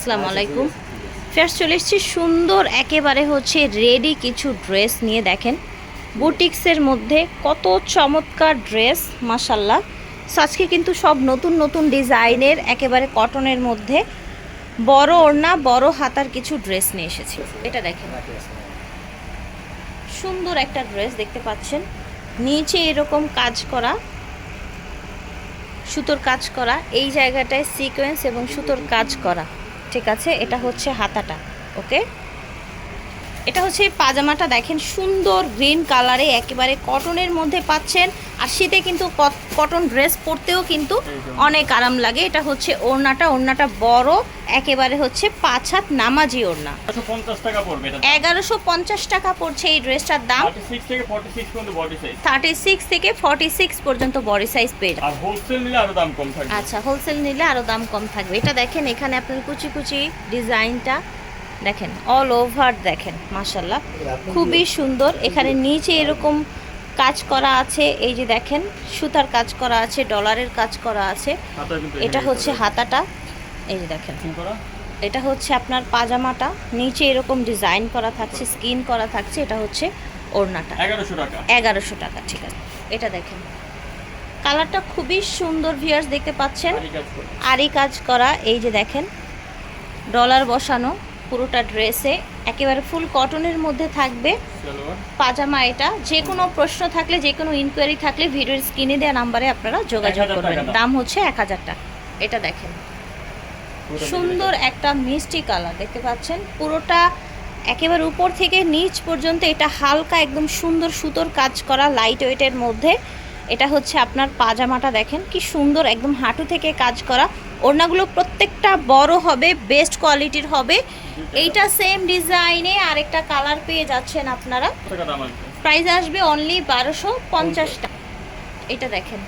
আসসালামু আলাইকুম। ফের চলে এসেছি সুন্দর একেবারে হচ্ছে রেডি কিছু ড্রেস নিয়ে দেখেন। বুটিক্সের মধ্যে কত চমৎকার ড্রেস মাসাল্লাহ আজকে কিন্তু সব নতুন নতুন ডিজাইনের, একেবারে কটনের মধ্যে বড় ওড়না, বড় হাতার কিছু ড্রেস নিয়ে এসেছি। এটা দেখেন। সুন্দর একটা ড্রেস দেখতে পাচ্ছেন। নিচে এরকম কাজ করা, সুতোর কাজ করা, এই জায়গাটায় সিকোয়েন্স এবং সুতোর কাজ করা। ঠিক আছে এটা হচ্ছে হাতাটা ওকে? এটা হচ্ছে পাজামাটা দেখেন সুন্দর গ্রিন কালারে একেবারে কটনের মধ্যে পাচ্ছেন। আর শীতে কিন্তু কটন ড্রেস পরতেও কিন্তু অনেক আরাম লাগে। এটা হচ্ছে ওড়নাটা ওড়নাটা বড় একেবারে হচ্ছে পাঁচ হাত নামাজি ওড়না। এগারোশো পঞ্চাশ টাকা পড়ছে এই ড্রেসটার দাম। থার্টি সিক্স থেকে ফর্টি সিক্স পর্যন্ত বডি সাইজ পেয়ে। আর হোলসেল নিলে আরও আচ্ছা হোলসেল নিলে আরও দাম কম থাকবে। এটা দেখেন এখানে আপনার কুচি কুচি ডিজাইনটা। দেখেন অল ওভার দেখেন মাশাল্লাহ খুবই সুন্দর। এখানে নিচে এরকম কাজ করা আছে এই যে দেখেন সুতার কাজ করা আছে ডলারের কাজ করা আছে। এটা হচ্ছে হাতাটা এই যে দেখেন। এটা হচ্ছে আপনার পাজামাটা নিচে এরকম ডিজাইন করা থাকছে স্কিন করা থাকছে এটা হচ্ছে ওড়নাটা। এগারোশো টাকা। এগারোশো টাকা ঠিক আছে। এটা দেখেন। কালারটা খুবই সুন্দর ভিয়ার্স দেখতে পাচ্ছেন। আরি কাজ করে। আরি কাজ করা এই যে দেখেন ডলার বসানো। পুরোটা ড্রেসে একেবারে ফুল কটনের মধ্যে থাকবে। পাজামা এটা। যে কোনো প্রশ্ন থাকলে যে কোনো ইনকোয়ারি থাকলে ভিডিওর স্ক্রিনে দেওয়া নাম্বারে আপনারা যোগাযোগ করবেন। দাম। হচ্ছে এক হাজার টাকা। এটা দেখেন। সুন্দর একটা মিষ্টি কালার দেখতে পাচ্ছেন? পুরোটা একেবারে উপর থেকে নিচ পর্যন্ত এটা হালকা একদম সুন্দর সুতোর কাজ করা লাইট ওয়েটের মধ্যে। এটা হচ্ছে আপনার পাজামাটা দেখেন কি সুন্দর একদম হাঁটু থেকে কাজ করা। ওড়নাগুলো প্রত্যেকটা বড় হবে বেস্ট কোয়ালিটির হবে। এইটা সেম ডিজাইনে আরেকটা কালার পেয়ে যাচ্ছেন আপনারা। প্রাইস আসবে? অনলি বারোশো পঞ্চাশ টাকা। এটা দেখেন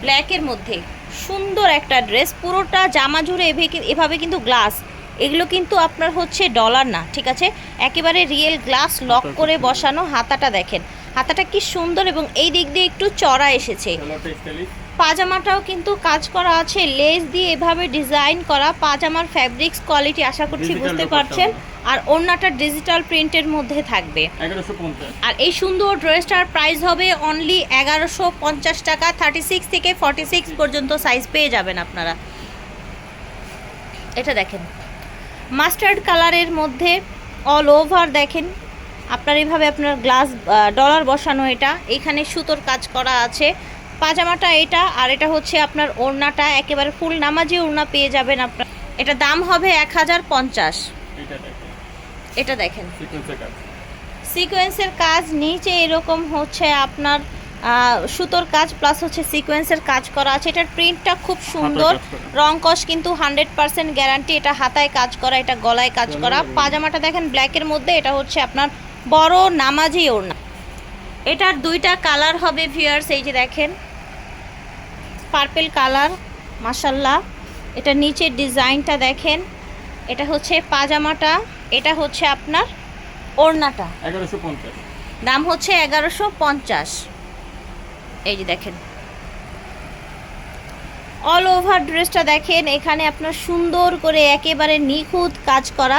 ব্ল্যাকের মধ্যে। সুন্দর একটা ড্রেস পুরোটা জামা জুড়ে এভে- এভাবে কিন্তু গ্লাস এগুলো কিন্তু আপনার হচ্ছে ডলার না ঠিক আছে? একেবারে রিয়েল গ্লাস লক করে বসানো হাতাটা দেখেন। হাতাটা কি সুন্দর এবং এই দিক দিয়ে একটু চড়া এসেছে। পাজামাটাও কিন্তু কাজ করা আছে লেস দিয়ে এভাবে ডিজাইন করা পাজামার ফ্যাব্রিক্স কোয়ালিটি আশা করছি বুঝতে পারছেন। আর ওড়নাটা ডিজিটাল প্রিন্টের মধ্যে থাকবে। আর এই সুন্দর ড্রেসটার প্রাইস হবে অনলি এগারোশো পঞ্চাশ টাকা থার্টি সিক্স থেকে ফর্টি সিক্স পর্যন্ত সাইজ পেয়ে যাবেন আপনারা। এটা দেখেন। মাস্টার্ড কালারের মধ্যে অল ওভার দেখেন। আপনার এইভাবে আপনার গ্লাস ডলার বসানো এটা এখানে সুতোর কাজ করা আছে। পাজামাটা এটা আর এটা হচ্ছে আপনার ওড়নাটা একেবারে ফুল নামাজি ওড়না পেয়ে যাবেন আপনার। এটা দাম হবে এক হাজার পঞ্চাশ। এটা দেখেন। সিকোয়েন্সের কাজ। নিচে এরকম হচ্ছে আপনার সুতোর কাজ প্লাস হচ্ছে সিকোয়েন্সের কাজ করা আছে। এটার প্রিন্টটা খুব সুন্দর। রং কস কিন্তু হান্ড্রেড পার্সেন্ট গ্যারান্টি এটা হাতায় কাজ করা এটা গলায় কাজ করা। পাজামাটা দেখেন ব্ল্যাকের মধ্যে এটা হচ্ছে আপনার বড় নামাজি ওড়না। এটার দুইটা কালার হবে ভিয়ার্স এই যে দেখেন। পার্পেল কালার মাসাল্লাহ এটা নিচের ডিজাইনটা দেখেন। এটা হচ্ছে পাজামাটা এটা হচ্ছে আপনার ওড়নাটা। দাম হচ্ছে এগারোশো পঞ্চাশ। এই যে দেখেন। অল ওভার ড্রেসটা দেখেন এখানে আপনার সুন্দর করে একেবারে নিখুঁত কাজ করা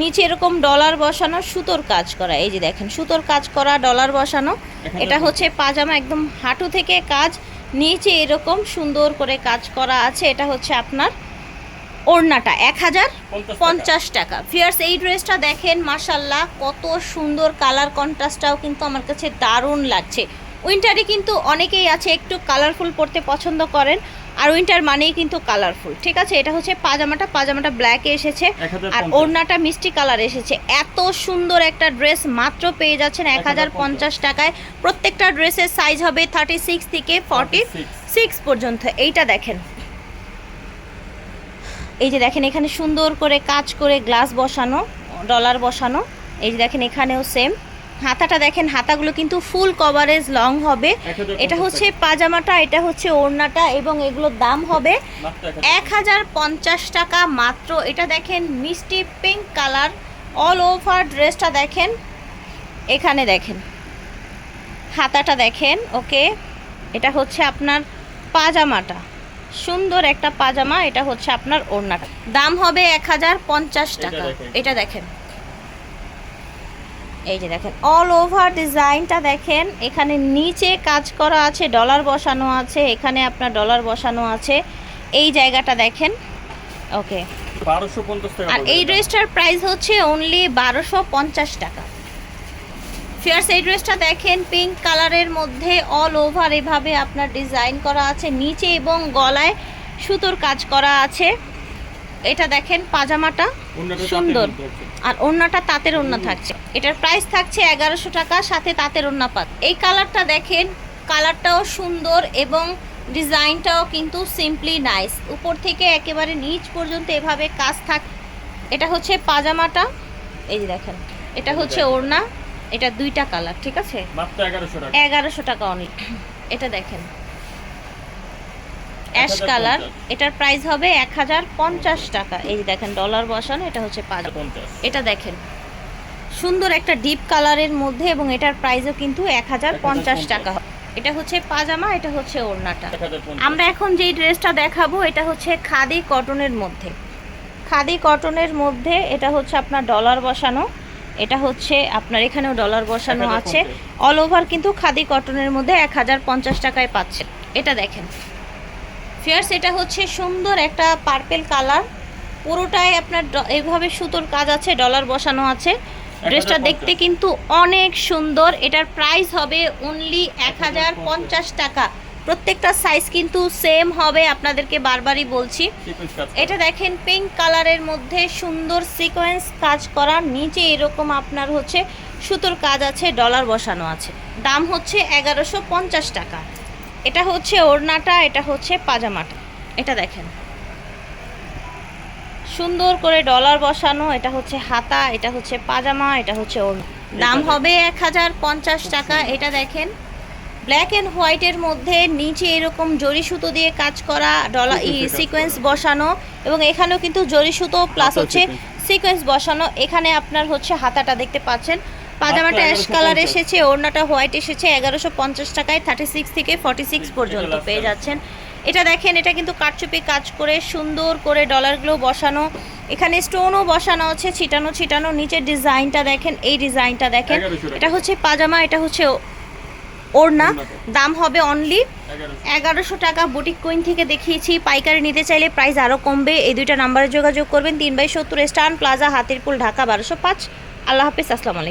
নিচে এরকম ডলার বসানো সুতোর কাজ করা। এই যে দেখেন সুতোর কাজ করা ডলার বসানো। এটা হচ্ছে পাজামা একদম হাঁটু থেকে কাজ। নিচে এরকম সুন্দর করে কাজ করা আছে। এটা হচ্ছে আপনার ওড়নাটা এক হাজার পঞ্চাশ টাকা। ফিয়ার্স এই ড্রেসটা দেখেন মাশাল্লাহ কত সুন্দর কালার কন্ট্রাস্টটাও কিন্তু আমার কাছে দারুণ লাগছে। উইন্টারে কিন্তু অনেকেই আছে একটু কালারফুল পরতে পছন্দ করেন আর উইন্টার মানেই কিন্তু কালারফুল। ঠিক আছে? এটা হচ্ছে পাজামাটা পাজামাটা ব্ল্যাকে এসেছে আর ওড়নাটা মিষ্টি কালার এসেছে। এত সুন্দর একটা ড্রেস মাত্র পেয়ে যাচ্ছেন এক হাজার পঞ্চাশ। টাকায়। প্রত্যেকটা ড্রেসের সাইজ হবে থার্টি সিক্স থেকে ফর্টি সিক্স পর্যন্ত। এইটা দেখেন। এই যে দেখেন এখানে সুন্দর করে কাজ করে গ্লাস বসানো ডলার বসানো। এই যে দেখেন এখানেও সেম হাতাটা দেখেন হাতাগুলো কিন্তু ফুল কভারেজ লং হবে। এটা হচ্ছে পাজামাটা এটা হচ্ছে ওড়নাটা এবং এগুলোর দাম হবে এক হাজার পঞ্চাশ টাকা মাত্র। এটা দেখেন মিষ্টি পিঙ্ক কালার অল ওভার ড্রেসটা দেখেন। এখানে দেখেন হাতাটা দেখেন ওকে। এটা হচ্ছে আপনার পাজামাটা। সুন্দর একটা পাজামা এটা হচ্ছে আপনার ওড়নাটা। দাম হবে এক হাজার পঞ্চাশ টাকা। এটা দেখেন। এই যে দেখেন অল ওভার ডিজাইনটা দেখেন এখানে নিচে কাজ করা আছে ডলার বসানো আছে এখানে আপনার ডলার বসানো আছে এই জায়গাটা দেখেন ওকে আর এই ড্রেসটার প্রাইস হচ্ছে অনলি বারোশো পঞ্চাশ টাকা। ফিয়ার্স এই ড্রেসটা দেখেন পিঙ্ক কালারের মধ্যে অল ওভার এভাবে আপনার ডিজাইন করা আছে নিচে এবং গলায় সুতোর কাজ করা আছে। এটা দেখেন পাজামাটা সুন্দর। আর ওড়নাটা তাঁতের ওড়না থাকছে। এটার প্রাইস থাকছে এগারোশো টাকা সাথে তাঁতের ওড়না পাত। এই কালারটা দেখেন কালারটাও সুন্দর এবং ডিজাইনটাও কিন্তু সিম্পলি নাইস উপর থেকে একেবারে নিচ পর্যন্ত এভাবে কাজ থাক এটা হচ্ছে পাজামাটা। এই যে দেখেন এটা হচ্ছে ওড়না। এটা দুইটা কালার ঠিক আছে? এগারোশো টাকা। অনেক এটা দেখেন। Ash colour. এটার প্রাইস হবে এক হাজার পঞ্চাশ টাকা। এই যে দেখেন ডলার বসানো এটা হচ্ছে পঞ্চাশ। এটা দেখেন সুন্দর একটা ডিপ কালারের মধ্যে এবং এটার প্রাইসও কিন্তু এক হাজার পঞ্চাশ টাকা। এটা হচ্ছে পাজামা এটা হচ্ছে ওড়নাটা। আমরা এখন যেই ড্রেসটা দেখাবো এটা হচ্ছে খাদি কটনের মধ্যে। খাদি কটনের মধ্যে এটা হচ্ছে আপনার ডলার বসানো। এটা হচ্ছে আপনার এখানেও ডলার বসানো আছে। অল ওভার কিন্তু খাদি কটনের মধ্যে এক হাজার পঞ্চাশ টাকায় পাচ্ছেন এটা দেখেন ফিয়ার্স এটা হচ্ছে সুন্দর একটা পার্পেল কালার পুরোটাই আপনার এইভাবে সুতোর কাজ আছে ডলার বসানো আছে। ড্রেসটা দেখতে কিন্তু অনেক সুন্দর। এটার প্রাইস হবে অনলি এক হাজার পঞ্চাশ টাকা। প্রত্যেকটা সাইজ কিন্তু সেম হবে আপনাদেরকে বারবারই বলছি। এটা দেখেন পিঙ্ক কালারের মধ্যে সুন্দর সিকোয়েন্স কাজ করা। নিচে এরকম আপনার হচ্ছে সুতোর কাজ আছে ডলার বসানো আছে। দাম হচ্ছে এগারোশো পঞ্চাশ টাকা। এটা হচ্ছে ওড়নাটা এটা হচ্ছে পাজামাটা। এটা দেখেন। সুন্দর করে ডলার বসানো এটা হচ্ছে হাতা এটা হচ্ছে পাজামা এটা হচ্ছে ওড়না। দাম হবে এক হাজার পঞ্চাশ টাকা। এটা দেখেন ব্ল্যাক অ্যান্ড হোয়াইটের মধ্যে নিচে এরকম জরি সুতো দিয়ে কাজ করা ডলার সিকোয়েন্স বসানো। এবং এখানেও কিন্তু জরি সুতো প্লাস হচ্ছে সিকোয়েন্স বসানো। এখানে আপনার হচ্ছে হাতাটা দেখতে পাচ্ছেন। পাজামাটা অ্যাশ কালার এসেছে ওড়নাটা হোয়াইট এসেছে এগারোশো পঞ্চাশ টাকায় থার্টি সিক্স থেকে ফর্টি সিক্স পর্যন্ত পেয়ে যাচ্ছেন। এটা দেখেন এটা কিন্তু কারচুপি কাজ করে সুন্দর করে ডলারগুলো বসানো। এখানে স্টোনও বসানো আছে ছিটানো ছিটানো। নিচের ডিজাইনটা দেখেন এই ডিজাইনটা দেখেন। এটা হচ্ছে পাজামা এটা হচ্ছে ওড়না। দাম হবে অনলি এগারোশো। টাকা। বুটিক কুইন থেকে দেখিয়েছি পাইকারি নিতে চাইলে প্রাইস আরও কমবে। এই দুইটা নাম্বারে যোগাযোগ করবেন তিন বাই সত্তর স্টান প্লাজা হাতিরপুল ঢাকা বারোশো পাঁচ। আল্লাহ হাফিজ আসসালামু আলাইকুম।